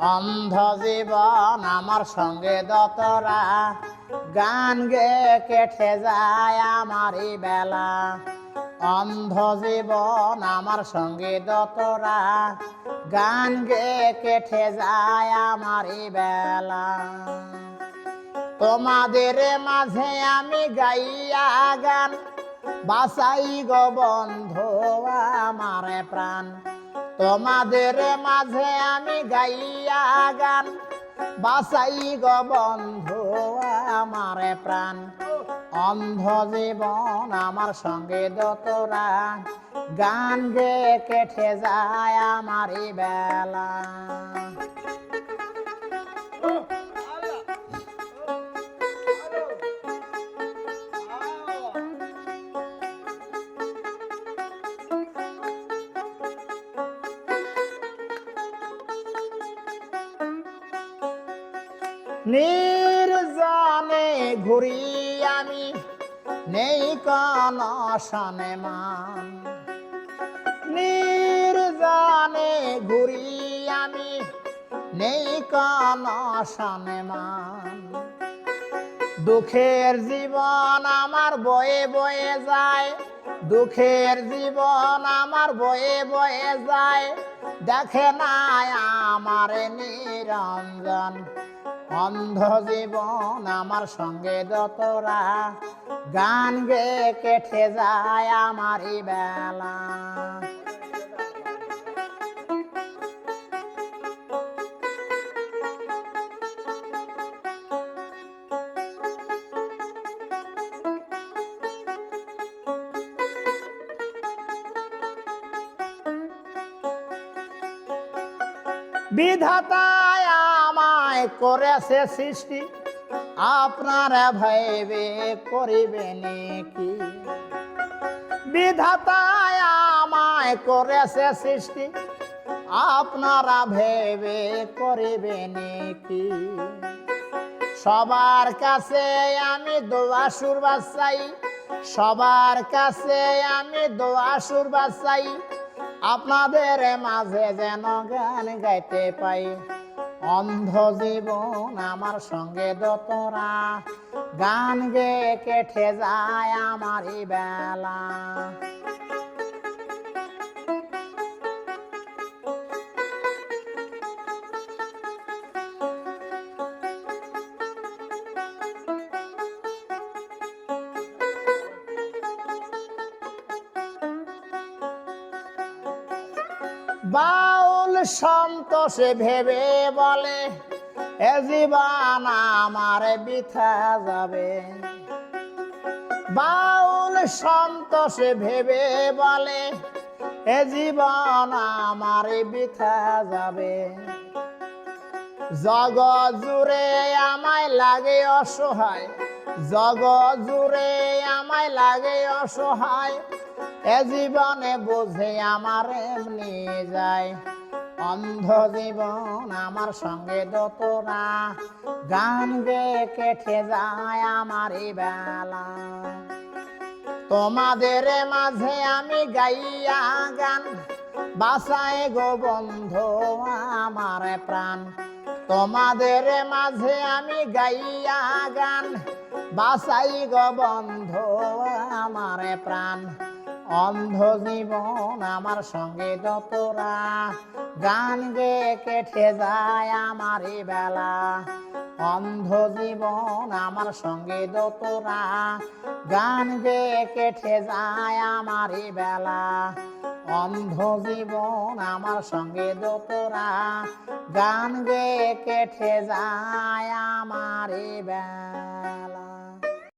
অন্ধ জীবন আমার সঙ্গে দতরা। গান গে কেটে যায় আমারই বেলা। অন্ধ জীবন আমার সঙ্গে দতরা। গান গে কেটে যায় আমারই বেলা। তোমাদের মাঝে আমি গাইয়া গান বাসাই গো বন্ধু আমার প্রাণ। তোমাদের মাঝে আমি গাইয়া গান বাসাই গো বন্ধু আমার প্রাণ। অন্ধ জীবন আমার সঙ্গে দতরা গান গে কেটে যায় আমারই বেলা। নির্জনে ঘুরি আমি, নেই কোন সনে মান। নির্জনে ঘুরি আমি, নেই কোন সনে মান। দুঃখের জীবন আমার বয়ে বয়ে যায়, দুঃখের জীবন আমার বয়ে বয়ে যায়। দেখে না আমার নিরঞ্জন। অন্ধ জীবন আমার সঙ্গে দতরা। গান গে কেটে যায় আমারই বেলা। বিধাতায় আমায় করেছে সৃষ্টি। আপনারা ভাইবে করিবেন কি বিধাতায় আমায় করেছে সৃষ্টি। আপনারা ভেবে করিবেন কি সবার কাছে আমি দোয়া সুরবাস চাই সবার কাছে আমি দোয়া সুরবাস চাই আপনাদের মাঝে যেন গান গাইতে পাই। অন্ধ জীবন আমার সঙ্গে দতরা। গান গে কেটে যায় আমারই বেলা। বাউল সন্তোষে ভেবে বলে, এ জীবন আমার বিথা যাবে। বাউল সন্তোষে ভেবে বলে, এ জীবন আমার বিথা যাবে। জগৎ জুড়ে আমায় লাগে অসহায়, জগৎ জুড়ে আমায় লাগে অসহায়, এ জীবনে বোঝে আমার এমনি যায়। অন্ধ জীবন আমার সঙ্গে দতরা গান গে কেটে যায় আমারই বেলা। তোমাদের মাঝে আমি গাইয়া গান, বাসায় গো বন্ধু আমার প্রাণ। তোমাদের মাঝে আমি গাইয়া গান বাসাই গো বন্ধু আমার প্রাণ। অন্ধ জীবন আমার সঙ্গে দতরা গান গে কেটে যায় আমারই বেলা। অন্ধ জীবন আমার সঙ্গে দতরা গান গে কেটে যায় আমারই বেলা। অন্ধ জীবন আমার সঙ্গে দতরা গান গে কেটে যায় আমারই বেলা।